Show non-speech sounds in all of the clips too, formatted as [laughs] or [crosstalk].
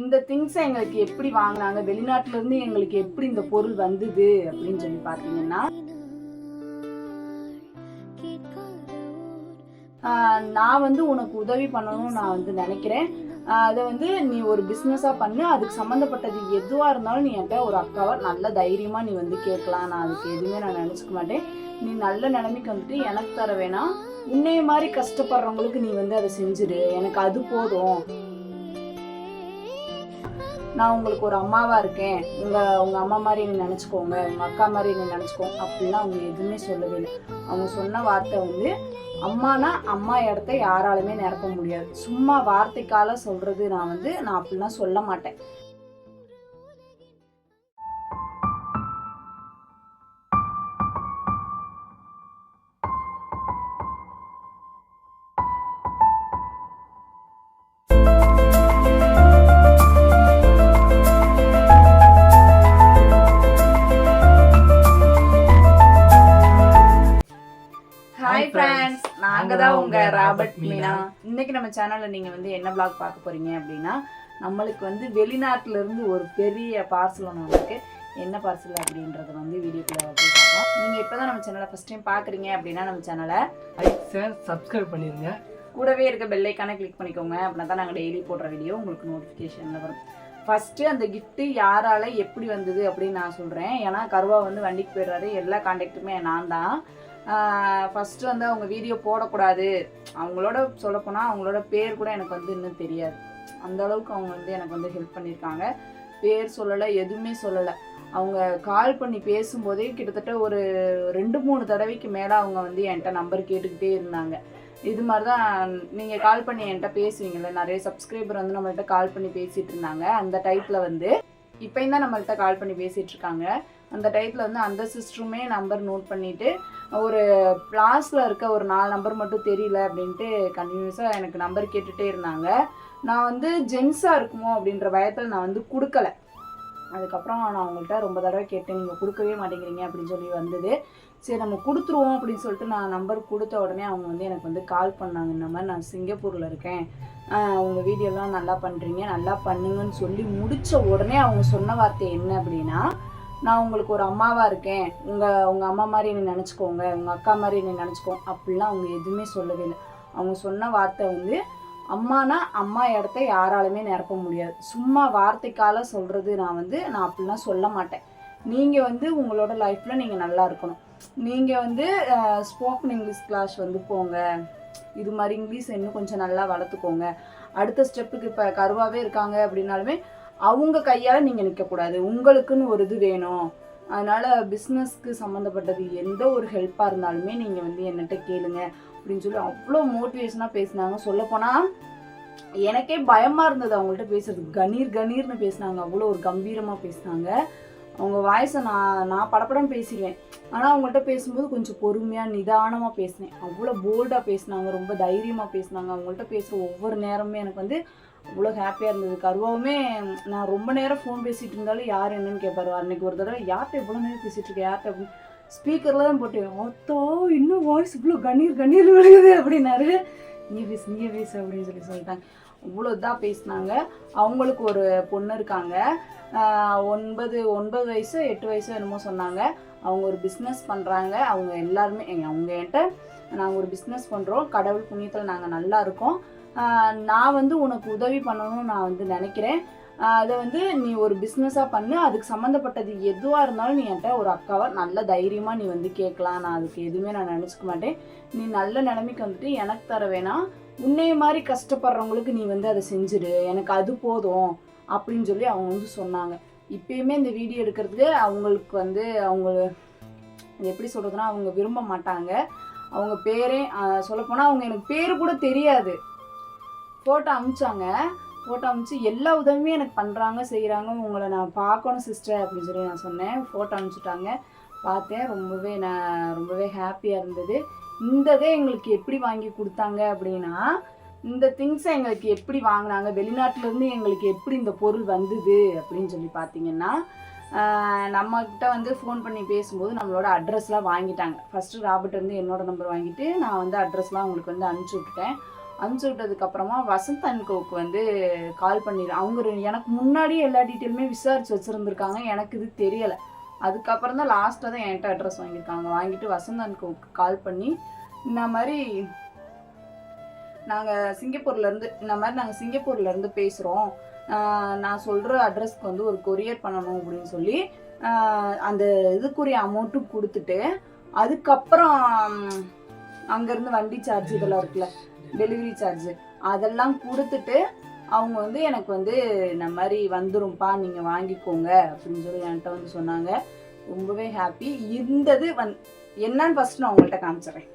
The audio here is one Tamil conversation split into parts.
இந்த திங்ஸை எங்களுக்கு எப்படி வாங்கினாங்க? வெளிநாட்டுல இருந்து எங்களுக்கு எப்படி இந்த பொருள் வந்தது? அப்படின்னு சொல்லி பார்த்தீங்கன்னா நான் வந்து உனக்கு உதவி பண்ணணும்னு நான் வந்து நினைக்கிறேன். அதை வந்து நீ ஒரு பிஸ்னஸாக பண்ணு. அதுக்கு சம்மந்தப்பட்டது எதுவாக இருந்தாலும் நீ என்கிட்ட ஒரு அக்காவை நல்ல தைரியமாக நீ வந்து கேட்கலாம். நான் அதுக்கு எதுவுமே நான் நினச்சிக்க மாட்டேன். நீ நல்ல நிலைமைக்கு வந்துட்டு எனக்கு தர வேணாம். உன்னைய மாதிரி கஷ்டப்படுறவங்களுக்கு நீ வந்து அதை செஞ்சிரு. எனக்கு அது போதும். நான் உங்களுக்கு ஒரு அம்மாவா இருக்கேன். உங்க உங்க அம்மா மாதிரி நீ நினைச்சுக்கோங்க. உங்க அக்கா மாதிரி நீ நினைச்சுக்கோங்க அப்படிலாம் அவங்க எதுவுமே சொல்லவே இல்லை அவங்க சொன்ன வார்த்தை வந்து அம்மானா அம்மா இடத்த யாராலுமே நிரப்ப முடியாது. சும்மா வார்த்தைக்கால சொல்றது நான் வந்து நான் அப்படிலாம் சொல்ல மாட்டேன். ஃப்ரெண்ட்ஸ் நாங்க தான் உங்க ராபர்ட் மீனா. இன்னைக்கு நம்ம சேனல்ல நீங்க வந்து என்ன vlog பார்க்க போறீங்க அப்படின்னா நம்மளுக்கு வந்து வெளிநாட்டுல இருந்து ஒரு பெரிய பார்சல் ஒன்று வந்திருக்கு. என்ன பார்சல் அப்படின்றத வந்து வீடியோக்குள்ள போய் பார்க்கலாம். நீங்க இப்பதான் நம்ம சேனலை ஃபர்ஸ்ட் டைம் பாக்குறீங்க அப்படின்னா நம்ம சேனலை லைக் ஷேர் சப்ஸ்கிரைப் பண்ணிருங்க. கூடவே இருக்க பெல் ஐக்கானை கிளிக் பண்ணிக்கோங்க. அப்படின்னா தான் நாங்கள் டெய்லி போடுற வீடியோ உங்களுக்கு நோட்டிஃபிகேஷனில் வரும். ஃபஸ்ட்டு அந்த கிஃப்ட்டு யாரால எப்படி வந்தது அப்படின்னு நான் சொல்கிறேன் ஏன்னா கருவா வந்து வண்டிக்கு போயிடுறாரு. எல்லா காண்டாக்ட்டுமே நான் தான். ஃபஸ்ட்டு வந்து அவங்க வீடியோ போடக்கூடாது. அவங்களோட சொல்லப்போனால் அவங்களோட பேர் கூட எனக்கு வந்து இன்னும் தெரியாது. அந்த அளவுக்கு அவங்க வந்து எனக்கு வந்து ஹெல்ப் பண்ணியிருக்காங்க பேர் சொல்லலை எதுவுமே சொல்லலை. அவங்க கால் பண்ணி பேசும்போதே கிட்டத்தட்ட ஒரு ரெண்டு மூணு தடவைக்கு மேலே அவங்க வந்து என்கிட்ட நம்பர் கேட்டுக்கிட்டே இருந்தாங்க. இது மாதிரி தான் நீங்கள் கால் பண்ணி என்கிட்ட பேசுவீங்கள்ல நிறைய சப்ஸ்கிரைபர் வந்து நம்மள்கிட்ட கால் பண்ணி பேசிகிட்டு இருந்தாங்க. அந்த டைப்பில் வந்து இப்போயும் தான் நம்மள்கிட்ட கால் பண்ணி பேசிகிட்டு இருக்காங்க. அந்த டைத்தில் வந்து அந்த சிஸ்டருமே நம்பர் நோட் பண்ணிவிட்டு ஒரு லாஸ்ட்டில் இருக்க ஒரு நாலு நம்பர் மட்டும் தெரியல அப்படின்ட்டு கண்டினியூஸாக எனக்கு நம்பர் கேட்டுகிட்டே இருந்தாங்க. நான் வந்து ஜென்ஸாக இருக்குமோ அப்படின்ற பயத்தில் நான் வந்து கொடுக்கல. அதுக்கப்புறம் நான் அவங்கள்ட்ட ரொம்ப தடவை கேட்டேன் நீங்கள் கொடுக்கவே மாட்டேங்கிறீங்க அப்படின்னு சொல்லி வந்தது. சரி நம்ம கொடுத்துருவோம் அப்படின்னு சொல்லிட்டு நான் நம்பர் கொடுத்த உடனே அவங்க வந்து எனக்கு வந்து கால் பண்ணாங்க. இந்த மாதிரி நான் சிங்கப்பூரில் இருக்கேன். உங்கள் உங்க வீடியோலாம் நல்லா பண்ணுறீங்க நல்லா பண்ணுங்கன்னு சொல்லி முடிச்ச உடனே அவங்க சொன்ன வார்த்தை என்ன அப்படின்னா நான் உங்களுக்கு ஒரு அம்மாவா இருக்கேன். உங்க உங்க அம்மா மாதிரி நீ நினச்சிக்கோங்க. உங்க அக்கா மாதிரி நீ நினச்சிக்கோங்க அப்படிலாம் அவங்க எதுவுமே சொல்லவே இல்லை. அவங்க சொன்ன வார்த்தை வந்து அம்மானா அம்மா இடத்த யாராலுமே நிரப்ப முடியாது. சும்மா வார்த்தைக்கால சொல்றது நான் வந்து நான் அப்படிலாம் சொல்ல மாட்டேன். நீங்க வந்து உங்களோட லைஃப்ல நீங்க நல்லா இருக்கணும். நீங்க வந்து ஸ்போக்கன் இங்கிலீஷ் கிளாஸ் வந்து போங்க. இது மாதிரி இங்கிலீஷ் இன்னும் கொஞ்சம் நல்லா வளர்த்துக்கோங்க. அடுத்த ஸ்டெப்புக்கு இப்போ கருவாகவே இருக்காங்க அப்படின்னாலுமே அவங்க கையால் நீங்கள் நிற்கக்கூடாது உங்களுக்குன்னு ஒரு இது வேணும். அதனால் பிஸ்னஸ்க்கு சம்மந்தப்பட்டது எந்த ஒரு ஹெல்ப்பாக இருந்தாலுமே நீங்கள் வந்து என்னட்ட கேளுங்க அப்படின்னு சொல்லி அவ்வளோ மோட்டிவேஷனாக பேசினாங்க. சொல்லப்போனால் எனக்கே பயமாக இருந்தது அவங்கள்ட்ட பேசுறது. கணீர் கணீர்னு பேசினாங்க. அவ்வளோ ஒரு கம்பீரமாக பேசினாங்க. அவங்க வாய்ஸை நான் நான் படப்படம் பேசிடுவேன் ஆனால் அவங்கள்ட்ட பேசும்போது கொஞ்சம் பொறுமையாக நிதானமாக பேசினேன். அவ்வளோ போல்டாக பேசினாங்க. ரொம்ப தைரியமாக பேசினாங்க. அவங்கள்ட்ட பேசுகிற ஒவ்வொரு நேரமுமே எனக்கு வந்து அவ்வளோ ஹாப்பியாக இருந்தது. கருவாவுமே நான் ரொம்ப நேரம் ஃபோன் பேசிகிட்டு இருந்தாலும் யார் என்னன்னு கேட்பாரு அன்னைக்கு ஒரு தடவை யார்கிட்ட இவ்வளோ நேரம் பேசிகிட்டு இருக்கேன் யார்கிட்ட அப்படின்னு ஸ்பீக்கரில் தான் போட்டேன். அத்தோ இன்னும் வாய்ஸ் இவ்வளோ கண்ணீர் கண்ணீர் விழுகுது அப்படின்னாரு. நீ பேசு நீ பேசு அப்படின்னு சொல்லி சொல்லிட்டாங்க. அவ்வளோ இதாக பேசினாங்க. அவங்களுக்கு ஒரு பொண்ணு இருக்காங்க. ஒன்பது ஒன்பது வயசு எட்டு வயசு என்னமோ சொன்னாங்க. அவங்க ஒரு பிஸ்னஸ் பண்ணுறாங்க அவங்க எல்லாருமே எங்கள் அவங்க என்கிட்ட நாங்கள் ஒரு பிஸ்னஸ் பண்ணுறோம் கடவுள் புண்ணியத்தில் நாங்கள் நல்லா இருக்கோம். நான் வந்து உனக்கு உதவி பண்ணணும்னு நான் வந்து நினைக்கிறேன். அதை வந்து நீ ஒரு பிஸ்னஸாக பண்ணு. அதுக்கு சம்மந்தப்பட்டது எதுவாக இருந்தாலும் நீ என்கிட்ட ஒரு அக்காவை நல்ல தைரியமாக நீ வந்து கேட்கலாம். நான் அதுக்கு எதுவுமே நான் நினச்சிக்க மாட்டேன். நீ நல்ல நிலைமைக்கு வந்துட்டு எனக்கு தர வேணாம். உன்னைய மாதிரி கஷ்டப்படுறவங்களுக்கு நீ வந்து அதை செஞ்சிடு. எனக்கு அது போதும் அப்படின்னு சொல்லி அவங்க வந்து சொன்னாங்க. இப்பயுமே இந்த வீடியோ எடுக்கிறதுக்கு அவங்களுக்கு வந்து அவங்க இது எப்படி சொல்கிறதுனா அவங்க விரும்ப மாட்டாங்க. அவங்க பேரே சொல்லப்போனால் அவங்க எனக்கு பேர் கூட தெரியாது. ஃபோட்டோ அனுப்பிச்சாங்க ஃபோட்டோ அனுப்பிச்சு எல்லா உதவியுமே எனக்கு பண்ணுறாங்க செய்கிறாங்க உங்களை நான் பார்க்கணும் சிஸ்டர் அப்படின்னு சொல்லி நான் சொன்னேன். ஃபோட்டோ அனுப்பிச்சிட்டாங்க பார்த்தேன். ரொம்பவே நான் ரொம்பவே ஹாப்பியாக இருந்தது. இந்த இதே எங்களுக்கு எப்படி வாங்கி கொடுத்தாங்க அப்படின்னா இந்த திங்ஸை எங்களுக்கு எப்படி வாங்கினாங்க வெளிநாட்டிலேருந்து எங்களுக்கு எப்படி இந்த பொருள் வந்தது அப்படின்னு சொல்லி பார்த்தீங்கன்னா நம்மக்கிட்ட வந்து ஃபோன் பண்ணி பேசும்போது நம்மளோட அட்ரஸ்லாம் வாங்கிட்டாங்க. ஃபஸ்ட்டு ராபர்ட் வந்து என்னோட நம்பர் வாங்கிட்டு நான் வந்து அட்ரஸ்லாம் அவங்களுக்கு வந்து அனுப்பிச்சி விட்டுட்டேன். அனுப்பிச்சி விட்டதுக்கு அப்புறமா வசந்த் அண்ட் கோக்கு வந்து கால் பண்ணிடு அவங்க எனக்கு முன்னாடியே எல்லா டீட்டெயிலுமே விசாரிச்சு வச்சுருந்துருக்காங்க. எனக்கு இது தெரியலை. அதுக்கப்புறம் தான் லாஸ்ட்டாக தான் என்கிட்ட அட்ரஸ் வாங்கியிருக்காங்க. வாங்கிட்டு வசந்த் அண்ட் கோக்கு கால் பண்ணி இந்த மாதிரி நாங்கள் சிங்கப்பூர்லேருந்து இந்த மாதிரி நாங்கள் சிங்கப்பூர்லேருந்து பேசுகிறோம் நான் சொல்கிற அட்ரஸ்க்கு வந்து ஒரு கொரியர் பண்ணணும் அப்படின்னு சொல்லி அந்த இதுக்குரிய அமௌண்ட்டும் கொடுத்துட்டு அதுக்கப்புறம் அங்கேருந்து வண்டி சார்ஜ் இதெல்லாம் இருக்குல்ல. டெலிவரி சார்ஜ் அதெல்லாம் கொடுத்துட்டு அவங்க வந்து எனக்கு வந்து இந்த மாதிரி வந்துரும்ப்பா நீங்கள் வாங்கிக்கோங்க அப்படின்னு சொல்லி என்கிட்ட வந்து சொன்னாங்க. ரொம்பவே ஹாப்பி இருந்தது வந் என்னன்னு ஃபர்ஸ்ட் நான் உங்கள்கிட்ட காமிச்சிடுறேன்.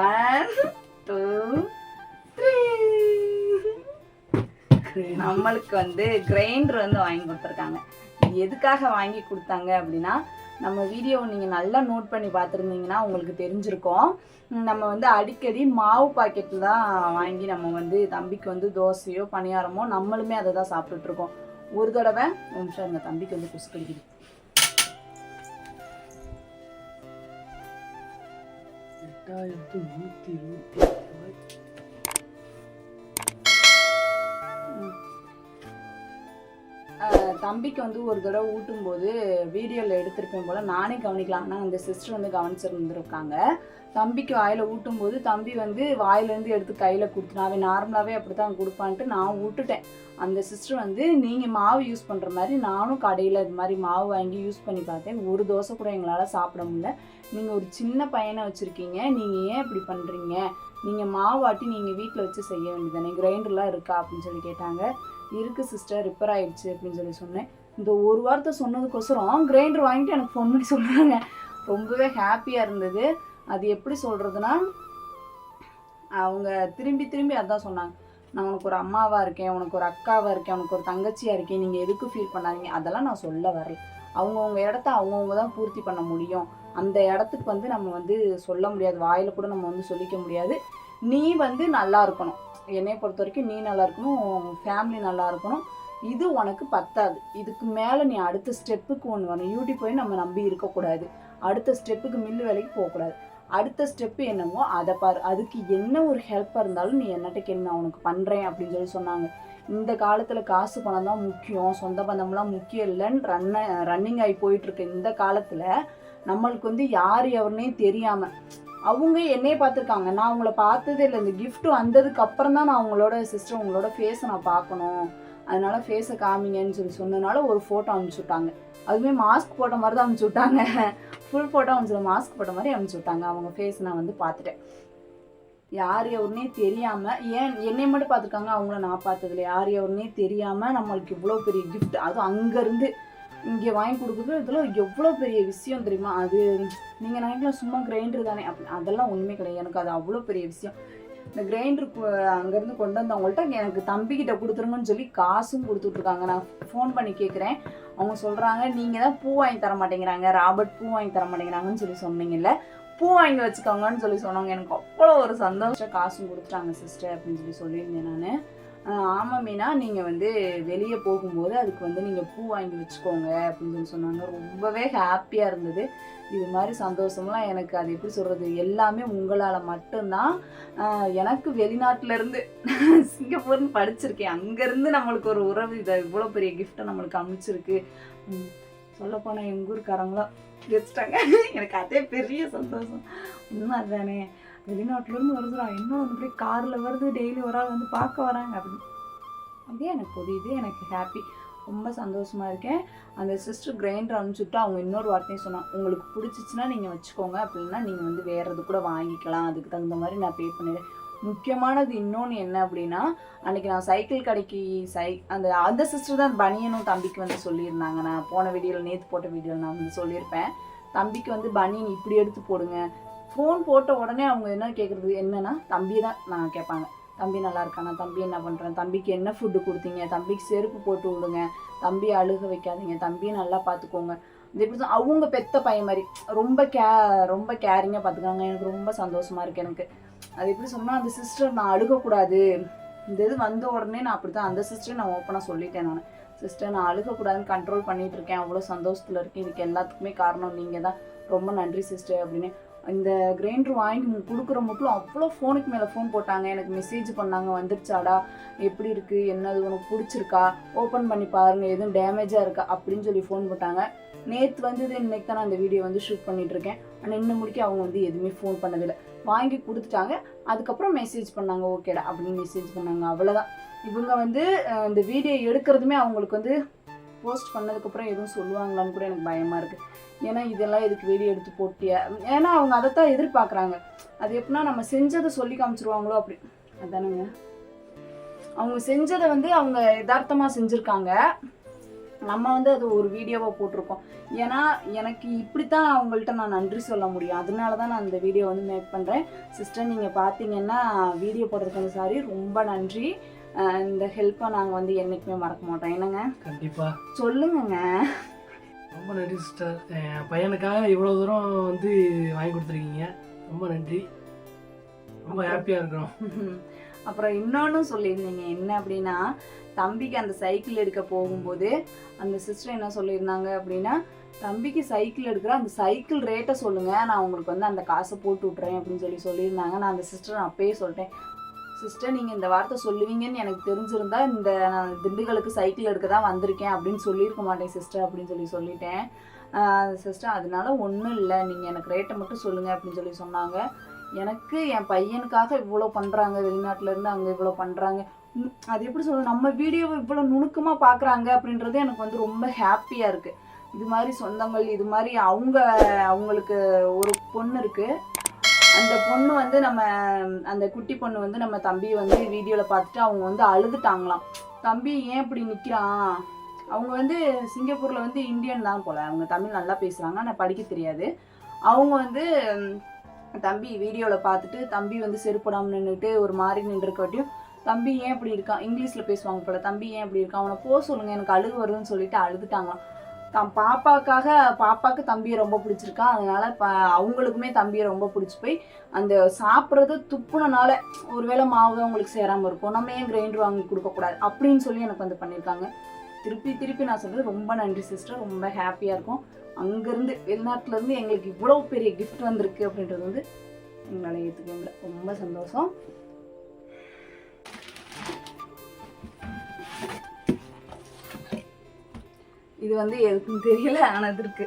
ஒன் டூ த்ரீ நம்மளுக்கு வந்து கிரைண்டர் வந்து வாங்கி கொடுத்துருக்காங்க. எதுக்காக வாங்கி கொடுத்தாங்க அப்படின்னா நம்ம வீடியோவை நீங்கள் நல்லா நோட் பண்ணி பார்த்துருந்தீங்கன்னா உங்களுக்கு தெரிஞ்சிருக்கும். நம்ம வந்து அடிக்கடி மாவு பாக்கெட்டில் தான் வாங்கி நம்ம வந்து தம்பிக்கு வந்து தோசையோ பணியாரமோ நம்மளுமே அதை தான் சாப்பிட்டுட்ருக்கோம். ஒரு தடவை நிமிஷம் எங்கள் தம்பிக்கு வந்து குசு கடிக்குது எட்டாயிரத்து நூற்றி தம்பிக்கு வந்து ஒரு தடவை ஊட்டும்போது வீடியோவில் எடுத்திருப்பேன் போல் நானே கவனிக்கலாம். ஆனால் அந்த சிஸ்டர் வந்து கவனிச்சிருந்துருக்காங்க. தம்பிக்கு வாயில் ஊட்டும்போது தம்பி வந்து வாயிலேருந்து எடுத்து கையில் கொடுத்துனாவே அவன் நார்மலாகவே அப்படி தான் கொடுப்பான்ட்டு நான் விட்டுட்டேன் அந்த சிஸ்டர் வந்து நீங்கள் மாவு யூஸ் பண்ணுற மாதிரி நானும் கடையில் இது மாதிரி மாவு வாங்கி யூஸ் பண்ணி பார்த்தேன். ஒரு தோசை கூட எங்களால் சாப்பிட முடியல. நீங்கள் ஒரு சின்ன பையனை வச்சுருக்கீங்க. நீங்கள் ஏன் இப்படி பண்ணுறீங்க நீங்கள் மாவாட்டி நீங்கள் வீட்டில் வச்சு செய்ய வேண்டியதானே கிரைண்டர்லாம் இருக்கா? அப்படின்னு சொல்லி கேட்டாங்க. இருக்குது சிஸ்டர் ரிப்பேர் ஆகிடுச்சு அப்படின்னு சொல்லி சொன்னேன். இந்த ஒரு வாரத்தை சொன்னதுக்கோசரம் கிரைண்டர் வாங்கிட்டு எனக்கு ஃபோன் பண்ணி சொல்கிறாங்க ரொம்பவே ஹாப்பியாக இருந்தது. அது எப்படி சொல்கிறதுனா அவங்க திரும்பி திரும்பி அதான் சொன்னாங்க. நான் உனக்கு ஒரு அம்மாவாக இருக்கேன் உனக்கு ஒரு அக்காவாக இருக்கேன் உனக்கு ஒரு தங்கச்சியாக இருக்கேன் நீங்கள் எதுக்கு ஃபீல் பண்ணாதீங்க? அதெல்லாம் நான் சொல்ல வரேன் அவங்கவுங்க இடத்த அவங்கவுங்க தான் பூர்த்தி பண்ண முடியும். அந்த இடத்துக்கு வந்து நம்ம வந்து சொல்ல முடியாது. வாயில் கூட நம்ம வந்து சொல்லிக்க முடியாது. நீ வந்து நல்லா இருக்கணும். என்னை பொறுத்த வரைக்கும் நீ நல்லா இருக்கணும் ஃபேமிலி நல்லா இருக்கணும். இது உனக்கு பத்தாது. இதுக்கு மேலே நீ அடுத்த ஸ்டெப்புக்கு ஒன்று வரணும் யூடியூப் போய் நம்ம நம்பி இருக்கக்கூடாது. அடுத்த ஸ்டெப்புக்கு மில்லு வேலைக்கு போகக்கூடாது. அடுத்த ஸ்டெப்பு என்னமோ அதை பாரு. அதுக்கு என்ன ஒரு ஹெல்ப்பாக இருந்தாலும் நீ என்னட்ட கேள்வி நான் உனக்கு பண்ணுறேன் அப்படின்னு சொல்லி சொன்னாங்க. இந்த காலத்தில் காசு பணம் தான் முக்கியம். சொந்த பந்தம்லாம் முக்கியம் இல்லைன்னு ரன்ன ரன்னிங் ஆகி போயிட்டுருக்கு இந்த காலத்தில் நம்மளுக்கு வந்து யார் எவருனே தெரியாமல் அவங்க என்னையே பார்த்துருக்காங்க. நான் அவங்கள பார்த்ததே இல்லை. இந்த கிஃப்ட் வந்ததுக்கு அப்புறம் தான் நான் அவங்களோட சிஸ்டர் உங்களோட ஃபேஸை நான் பார்க்கணும். அதனால ஃபேஸை காமிங்கன்னு சொல்லி சொன்னதுனால ஒரு ஃபோட்டோ அனுப்பிச்சு விட்டாங்க. அதுவுமே மாஸ்க் போட்ட மாதிரி தான் அனுப்பிச்சு விட்டாங்க. ஃபுல் ஃபோட்டோ அனுப்பிச்சு மாஸ்க் போட்ட மாதிரி அனுப்பிச்சு விட்டாங்க. அவங்க ஃபேஸ் நான் வந்து பார்த்துட்டேன். யார் எவருனே தெரியாமல் ஏன் என்னை மட்டும் பார்த்துருக்காங்க? அவங்கள நான் பார்த்ததில்ல. யார் எவருனே தெரியாமல் நம்மளுக்கு இவ்வளோ பெரிய கிஃப்ட் அதுவும் அங்கேருந்து இங்கே வாங்கி கொடுக்குறது இதெல்லாம் எவ்வளோ பெரிய விஷயம் தெரியுமா? அது நீங்கள் நினைக்கலாம் சும்மா கிரைண்டர் தானே. அப்படி அதெல்லாம் ஒன்றுமே கிடையாது. எனக்கு அது அவ்வளோ பெரிய விஷயம். இந்த கிரைண்டர் அங்கேருந்து கொண்டு வந்தவங்கள்ட்ட எனக்கு தம்பிக்கிட்ட கொடுத்துருங்கன்னு சொல்லி காசும் கொடுத்துட்ருக்காங்க. நான் ஃபோன் பண்ணி கேட்குறேன் அவங்க சொல்கிறாங்க நீங்கள் தான் பூ வாங்கி தர மாட்டேங்கிறாங்க. ராபர்ட் பூ வாங்கி தர மாட்டேங்கிறாங்கன்னு சொல்லி சொன்னீங்கல்ல. பூ வாங்கி வச்சுக்கோங்கன்னு சொல்லி சொன்னாங்க எனக்கு அவ்வளோ ஒரு சந்தோஷம். காசும் கொடுத்துட்டாங்க சிஸ்டர் அப்படின்னு சொல்லி சொல்லியிருந்தேன் நான். ஆமாம் மீனா நீங்கள் வந்து வெளியே போகும்போது அதுக்கு வந்து நீங்கள் பூ வாங்கி வச்சுக்கோங்க அப்படின்னு சொல்லி சொன்னாங்க. ரொம்பவே ஹாப்பியாக இருந்தது. இது மாதிரி சந்தோஷம்லாம் எனக்கு அது எப்படி சொல்கிறது எல்லாமே உங்களால் மட்டும்தான். எனக்கு வெளிநாட்டிலேருந்து சிங்கப்பூர்னு படிச்சிருக்கேன். அங்கேருந்து நம்மளுக்கு ஒரு உறவு இதை இவ்வளோ பெரிய கிஃப்ட்டை நம்மளுக்கு அமைச்சிருக்கு. சொல்லப்போனால் எங்கள் ஊருக்காரங்களாம் வச்சுட்டாங்க. எனக்கு அதே பெரிய சந்தோஷம். இன்னும் அதுதானே வெளிநாட்டிலேருந்து வருதுடா. இன்னும் வந்து போய் காரில் வருது டெய்லி ஒரு ஆள் வந்து பார்க்க வராங்க அப்படின்னு. அதே எனக்கு புரியுது எனக்கு ஹாப்பி ரொம்ப சந்தோஷமாக இருக்கேன். அந்த சிஸ்டர் கிரைண்டர் அனுப்பிச்சுட்டு அவங்க இன்னொரு வார்த்தையும் சொன்னாங்க உங்களுக்கு பிடிச்சிச்சின்னா நீங்கள் வச்சுக்கோங்க. அப்படின்னா நீங்கள் வந்து வேறு இது கூட வாங்கிக்கலாம். அதுக்கு தகுந்த மாதிரி நான் பே பண்ணிடுறேன். முக்கியமானது இன்னொன்று என்ன அப்படின்னா அன்னைக்கு நான் சைக்கிள் கடைக்கு சை அந்த அந்த சிஸ்டர் தான் பனியனும் தம்பிக்கு வந்து சொல்லியிருந்தாங்க. நான் போன வீடியோவில் நேற்று போட்ட வீடியோவில் நான் வந்து சொல்லியிருப்பேன். தம்பிக்கு வந்து பனியன் இப்படி எடுத்து போடுங்க. ஃபோன் போட்ட உடனே அவங்க என்ன கேட்குறது என்னன்னா தம்பி தான். நான் கேட்பாங்க. தம்பி நல்லா இருக்கானா? தம்பி என்ன பண்ணுறேன் தம்பிக்கு என்ன ஃபுட்டு கொடுத்தீங்க? தம்பிக்கு செருப்பு போட்டு விடுங்க. தம்பி அழுக வைக்காதீங்க. தம்பியை நல்லா பார்த்துக்கோங்க இது எப்படி சொல்~ அவங்க பெத்த பையன் மாதிரி. ரொம்ப கே ரொம்ப கேரிங்காக பார்த்துக்காங்க எனக்கு ரொம்ப சந்தோஷமாக இருக்குது எனக்கு. அது எப்படி சொன்னால் அந்த சிஸ்டர் நான் அழுகக்கூடாது. இந்த இது வந்த உடனே நான் அப்படி தான் அந்த சிஸ்டர் நான் ஓப்பனாக சொல்லிட்டேன் நான். சிஸ்டர் நான் அழுகக்கூடாதுன்னு கண்ட்ரோல் பண்ணிகிட்டு இருக்கேன். அவ்வளோ சந்தோஷத்தில் இருக்கேன். இதுக்கு எல்லாத்துக்குமே காரணம் நீங்கள் தான் ரொம்ப நன்றி சிஸ்டர் அப்படின்னு இந்த கிரைண்டர் வாங்கி கொடுக்குற மட்டும் அவ்வளோ ஃபோனுக்கு மேலே ஃபோன் போட்டாங்க. எனக்கு மெசேஜ் பண்ணாங்க வந்துருச்சாடா? எப்படி இருக்குது என்னது உனக்கு பிடிச்சிருக்கா? ஓப்பன் பண்ணி பாருங்கள் எதுவும் டேமேஜாக இருக்கா? அப்படின்னு சொல்லி ஃபோன் போட்டாங்க. நேற்று வந்தது இன்னைக்கு தான் நான் அந்த வீடியோ வந்து ஷூட் பண்ணிகிட்ருக்கேன் இருக்கேன். ஆனால் இன்னும் முடிக்க அவங்க வந்து எதுவுமே ஃபோன் பண்ணதில்லை. வாங்கி கொடுத்துட்டாங்க. அதுக்கப்புறம் மெசேஜ் பண்ணாங்க ஓகேடா அப்படின்னு மெசேஜ் பண்ணாங்க. அவ்வளோதான் இவங்க வந்து இந்த வீடியோ எடுக்கிறதுமே அவங்களுக்கு வந்து போஸ்ட் பண்ணதுக்கப்புறம் எதுவும் சொல்லுவாங்களான்னு கூட எனக்கு பயமாக இருக்குது ஏன்னா இதெல்லாம் இதுக்கு வீடியோ எடுத்து போட்டிய? ஏன்னா அவங்க அதைத்தான் எதிர்பார்க்குறாங்க. அது எப்படின்னா நம்ம செஞ்சதை சொல்லி காமிச்சிருவாங்களோ அப்படி. அதானுங்க. அவங்க செஞ்சதை வந்து அவங்க யதார்த்தமாக செஞ்சுருக்காங்க. நம்ம வந்து அது ஒரு வீடியோவாக போட்டிருக்கோம். ஏன்னா எனக்கு இப்படித்தான் அவங்கள்ட்ட நான் நன்றி சொல்ல முடியும். அதனால தான் நான் இந்த வீடியோ வந்து மேக் பண்ணுறேன் சிஸ்டர் நீங்கள் பார்த்தீங்கன்னா வீடியோ போடுறதுக்கு சாரி ரொம்ப நன்றி. இந்த ஹெல்ப்பை நாங்கள் வந்து என்றைக்குமே மறக்க மாட்டோம். என்னங்க? கண்டிப்பா. சொல்லுங்கங்க. ரொம்ப நன்றி சிஸ்டர் என் பையனுக்காக இவ்வளோ தூரம் வந்து வாங்கி கொடுத்துருக்கீங்க. ரொம்ப நன்றி. ரொம்ப ஹாப்பியாக இருக்கிறோம். [laughs] அப்புறம் இன்னொன்று சொல்லியிருந்தீங்க. என்ன அப்படின்னா தம்பிக்கு அந்த சைக்கிள் எடுக்க போகும்போது அந்த சிஸ்டர் என்ன சொல்லியிருந்தாங்க அப்படின்னா தம்பிக்கு சைக்கிள் எடுக்கிற அந்த சைக்கிள் ரேட்டை சொல்லுங்கள் நான் உங்களுக்கு வந்து அந்த காசை போட்டு விட்றேன் அப்படின்னு சொல்லி சொல்லியிருந்தாங்க. நான் அந்த சிஸ்டர் அப்பயே சொல்லிட்டேன். சிஸ்டர் நீங்கள் இந்த வார்த்தை சொல்லுவீங்கன்னு எனக்கு தெரிஞ்சிருந்தா இந்த நான் திண்டுக்கலுக்கு சைக்கிள் எடுக்க தான் வந்திருக்கேன் அப்படின்னு சொல்லியிருக்க மாட்டேன் சிஸ்டர் அப்படின்னு சொல்லி சொல்லிட்டேன். சிஸ்டர் அதனால ஒன்றும் இல்லை. நீங்கள் எனக்கு ரேட்டை மட்டும் சொல்லுங்கள் அப்படின்னு சொல்லி சொன்னாங்க. எனக்கு என் பையனுக்காக இவ்வளோ பண்ணுறாங்க வெளிநாட்டிலேருந்து அங்கே இவ்வளோ பண்ணுறாங்க அது எப்படி சொல்றது? நம்ம வீடியோவை இவ்வளோ நுணுக்கமாக பார்க்குறாங்க அப்படின்றது எனக்கு வந்து ரொம்ப ஹாப்பியாக இருக்குது இது மாதிரி சொந்தங்கள் இது மாதிரி அவங்க அவங்களுக்கு ஒரு பொண்ணு இருக்குது அந்த பொண்ணு வந்து நம்ம அந்த குட்டி பொண்ணு வந்து நம்ம தம்பி வந்து வீடியோவில் பார்த்துட்டு அவங்க வந்து அழுதுட்டாங்களாம். தம்பி ஏன் இப்படி நிற்கிறான் அவங்க வந்து சிங்கப்பூரில் வந்து இந்தியன் தான் போல். அவங்க தமிழ் நல்லா பேசுகிறாங்க ஆனால் படிக்க தெரியாது. அவங்க வந்து தம்பி வீடியோவில் பார்த்துட்டு தம்பி வந்து செருப்படாமல் நின்றுட்டு ஒரு மாதிரி நின்றுருக்காட்டியும் தம்பி ஏன் இப்படி இருக்கான் இங்கிலீஷில் பேசுவாங்க போல. தம்பி ஏன் இப்படி இருக்கான் அவனை போக சொல்லுங்கள் எனக்கு அழுகு வருதுன்னு சொல்லிட்டு அழுதுட்டாங்களாம். தம் பாப்பாக்காக பாப்பாக்கு தம்பியை ரொம்ப பிடிச்சிருக்கான் அதனால இப்போ அவங்களுக்குமே தம்பியை ரொம்ப பிடிச்சி போய் அந்த சாப்பிட்றது துப்புனனால ஒருவேளை மாவு அவங்களுக்கு சேராமல் இருக்கும். நம்ம ஏன் கிரைண்டர் வாங்கி கொடுக்கக்கூடாது அப்படின்னு சொல்லி எனக்கு வந்து பண்ணியிருக்காங்க. திருப்பி திருப்பி நான் சொல்கிறது ரொம்ப நன்றி சிஸ்டர். ரொம்ப ஹாப்பியாக இருக்கும். அங்கேருந்து வெளிநாட்டிலேருந்து எங்களுக்கு இவ்வளோ பெரிய கிஃப்ட் வந்திருக்கு அப்படின்றது வந்து எங்களால் ஏற்றுக்க முடியல. ரொம்ப சந்தோஷம். இது வந்து எதுக்கும் தெரியல ஆனால் இது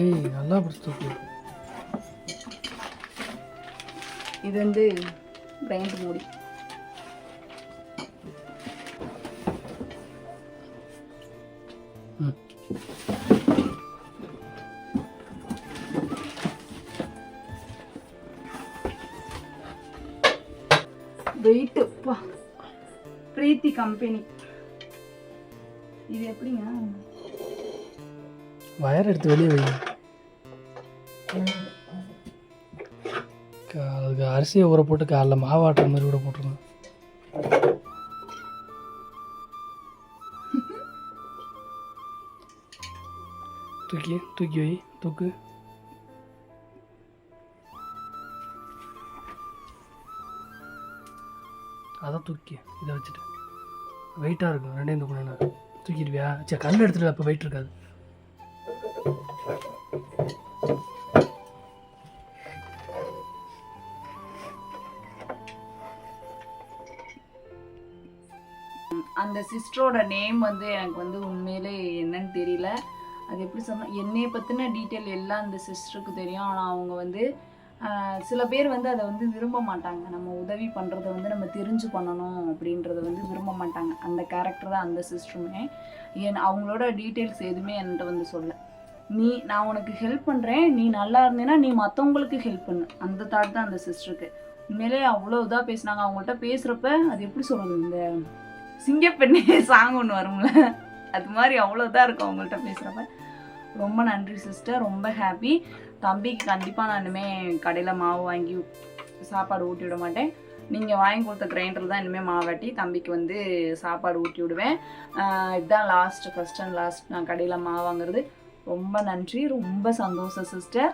ஏய் நல்லா பிடிச்சி இது வந்து கிரைண்ட் மூடி. வெயிட்டு பா. பிரீத்தி கம்பெனி இது எப்படிங்க? வயர் எடுத்து வெளியே வை. அதுக்கு அரிசியை ஊற போட்டு காலைல மாவாட்டுற மாதிரி கூட போட்டுருங்க. தூக்கி தூக்கி வை தூக்கு. அதான் தூக்கி இதை வச்சுட்டு. வெயிட்டாக இருக்கும் ரெண்டையும் தூக்கணும் தூக்கிடுவியா? சரி கல் எடுத்துட்டு அப்போ வெயிட் இருக்காது. சிஸ்டரோட நேம் வந்து எனக்கு வந்து உண்மையிலே என்னன்னு தெரியல. அது எப்படி சொன்னால் என்னையை பற்றின டீட்டெயில் எல்லாம் அந்த சிஸ்டருக்கு தெரியும். ஆனால் அவங்க வந்து சில பேர் வந்து அதை வந்து விரும்ப மாட்டாங்க. நம்ம உதவி பண்ணுறத வந்து நம்ம தெரிஞ்சு பண்ணணும் அப்படின்றத வந்து விரும்ப மாட்டாங்க. அந்த கேரக்டர் தான் அந்த சிஸ்டருமே என் அவங்களோட டீட்டெயில்ஸ் எதுவுமே என்கிட்ட வந்து சொல்ல நீ நான் உனக்கு ஹெல்ப் பண்ணுறேன் நீ நல்லா இருந்தேன்னா நீ மற்றவங்களுக்கு ஹெல்ப் பண்ணு. அந்த தாட் தான் அந்த சிஸ்டருக்கு உண்மையிலே அவ்வளோ இதாக பேசுனாங்க. அவங்கள்ட்ட பேசுகிறப்ப அது எப்படி சொல்கிறது இந்த சிங்கப்பெண்ணே சாங் ஒன்று வரும்ல. அது மாதிரி அவ்வளோ இருக்கும் அவங்கள்ட்ட பேசுகிறப்ப ரொம்ப நன்றி சிஸ்டர் ரொம்ப ஹாப்பி தம்பிக்கு கண்டிப்பாக நான் இனிமேல் கடையில் மாவு வாங்கி சாப்பாடு ஊட்டி விட மாட்டேன். நீங்கள் வாங்கி கொடுத்த கிரைண்டர் தான் இனிமேல் மாவாட்டி. தம்பிக்கு வந்து சாப்பாடு ஊட்டி விடுவேன். இதுதான் லாஸ்ட் ஃபஸ்ட் அண்ட் லாஸ்ட் நான் கடையில் மாவு வாங்குறது. ரொம்ப நன்றி ரொம்ப சந்தோஷம் சிஸ்டர்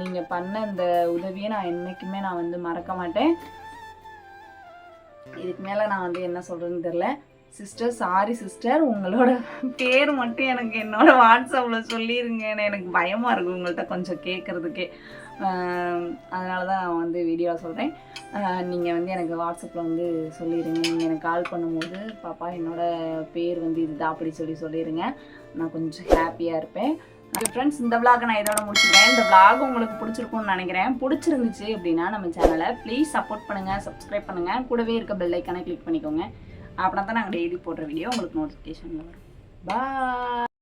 நீங்கள் பண்ண இந்த உதவியை நான் என்றைக்குமே நான் வந்து மறக்க மாட்டேன். இதுக்கு மேலே நான் வந்து என்ன சொல்கிறதுன்னு தெரில சிஸ்டர் சாரி சிஸ்டர் உங்களோட பேர் மட்டும் எனக்கு என்னோட வாட்ஸ்அப்பில் சொல்லிடுங்க எனக்கு பயமாக இருக்குது உங்கள்கிட்ட கொஞ்சம் கேட்குறதுக்கே அதனால தான் நான் வந்து வீடியோவில் சொல்கிறேன் நீங்கள் வந்து எனக்கு வாட்ஸ்அப்பில் வந்து சொல்லிடுங்க நீங்கள் எனக்கு கால் பண்ணும்போது பாப்பா என்னோட பேர் வந்து இதுதான் அப்படி சொல்லி சொல்லிடுங்க நான் கொஞ்சம் ஹாப்பியாக இருப்பேன். ஃப்ரெண்ட்ஸ் இந்த vlog நான் இதோட முடிச்சுக்கிறேன். இந்த விளாக் உங்களுக்கு பிடிச்சிருக்கும்னு நினைக்கிறேன். பிடிச்சிருந்துச்சு அப்படின்னா நம்ம சேனலை ப்ளீஸ் சப்போர்ட் பண்ணுங்கள் சப்ஸ்கிரைப் பண்ணுங்கள் கூடவே இருக்க பெல் ஐக்கானை கிளிக் பண்ணிக்கோங்க. அப்படின்னா தான் நாங்கள் டெய்லி போடுற வீடியோ உங்களுக்கு நோட்டிஃபிகேஷன் வரும். பாய்